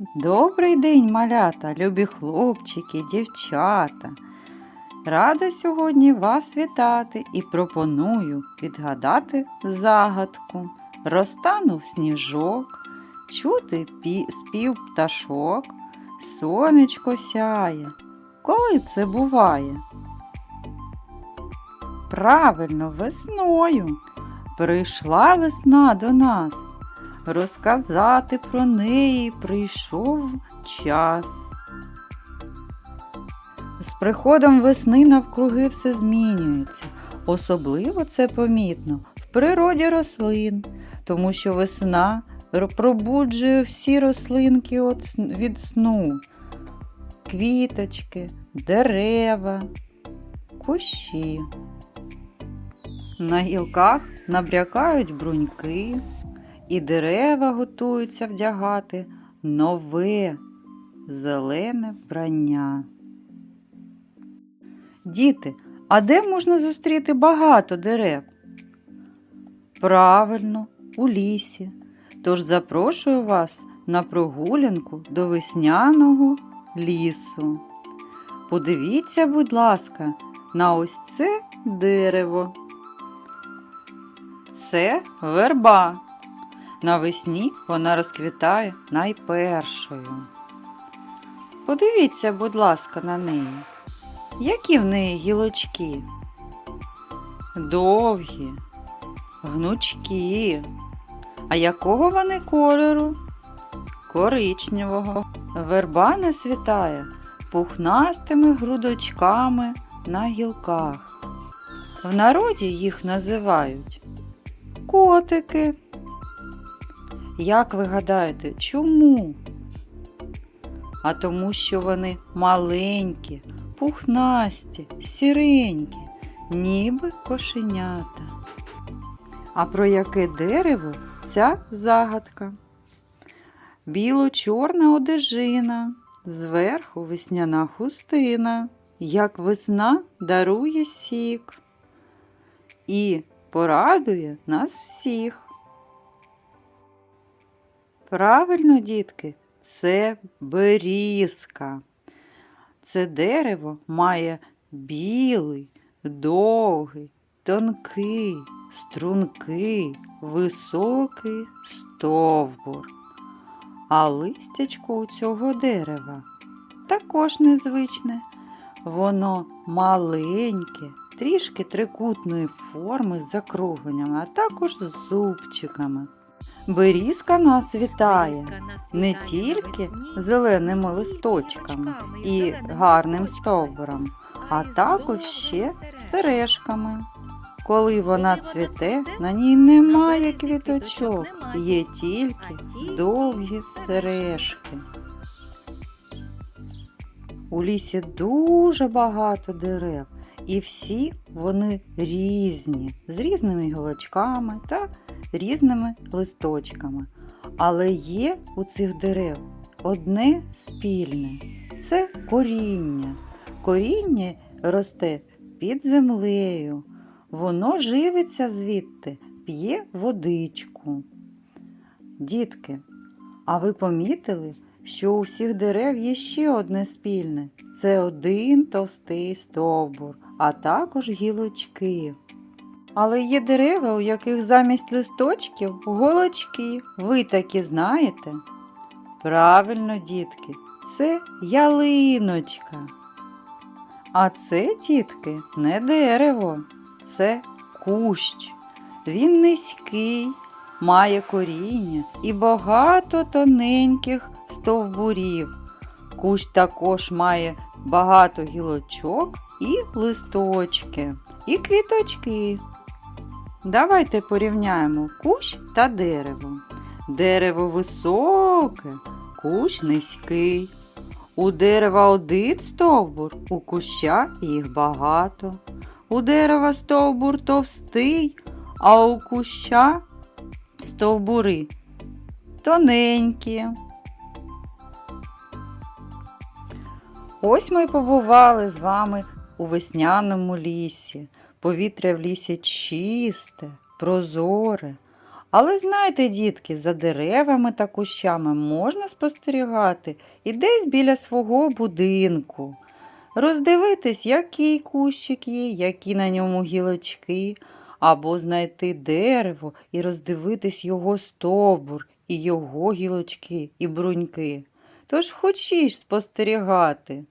Добрий день, малята, любі хлопчики, дівчата. Рада сьогодні вас вітати і пропоную відгадати загадку. Розтанув сніжок, чути пі- спів пташок, сонечко сяє. Коли це буває? Правильно, весною. Прийшла весна до нас. Розказати про неї прийшов час. З приходом весни навкруги все змінюється. Особливо це помітно в природі рослин, тому що весна пробуджує всі рослинки від сну, квіточки, дерева, кущі. На гілках набрякають бруньки, і дерева готуються вдягати нове зелене вбрання. Діти, а де можна зустріти багато дерев? Правильно, у лісі. Тож запрошую вас на прогулянку до весняного лісу. Подивіться, будь ласка, на ось це дерево. Це верба. Навесні вона розквітає найпершою. Подивіться, будь ласка, на неї. Які в неї гілочки? Довгі, гнучкі. А якого вони кольору? Коричневого. Верба насвітає пухнастими грудочками на гілках. В народі їх називають котики. Як ви гадаєте, чому? А тому, що вони маленькі, пухнасті, сіренькі, ніби кошенята. А про яке дерево ця загадка? Біло-чорна одежина, зверху весняна хустина, як весна дарує сік і порадує нас всіх. Правильно, дітки, це берізка. Це дерево має білий, довгий, тонкий, стрункий, високий стовбур. А листячко у цього дерева також незвичне. Воно маленьке, трішки трикутної форми з закругленнями, а також з зубчиками. Берізка нас вітає не тільки зеленими листочками і гарним стовбуром, а також ще сережками. Коли вона цвіте, на ній немає квіточок, є тільки довгі сережки. У лісі дуже багато дерев, і всі вони різні, з різними гілочками та різними листочками. Але є у цих дерев одне спільне це коріння. Коріння росте під землею. Воно живиться звідти, п'є водичку. Дітки, а ви помітили, що у всіх дерев є ще одне спільне це один товстий стовбур, а також гілочки. Але є дерева, у яких замість листочків голочки. Ви такі знаєте? Правильно, дітки, це ялиночка. А це, дітки, не дерево, це кущ. Він низький, має коріння і багато тоненьких стовбурів. Кущ також має багато гілочок і листочки, і квіточки. Давайте порівняємо кущ та дерево. Дерево високе, кущ низький. У дерева один стовбур, у куща їх багато. У дерева стовбур товстий, а у куща стовбури тоненькі. Ось ми побували з вами у весняному лісі. Повітря в лісі чисте, прозоре, Але знайте, дітки, за деревами та кущами можна спостерігати і десь біля свого будинку. Роздивитись, який кущик є, які на ньому гілочки, або знайти дерево і роздивитись його стовбур, і його гілочки, і бруньки. Тож хочеш спостерігати.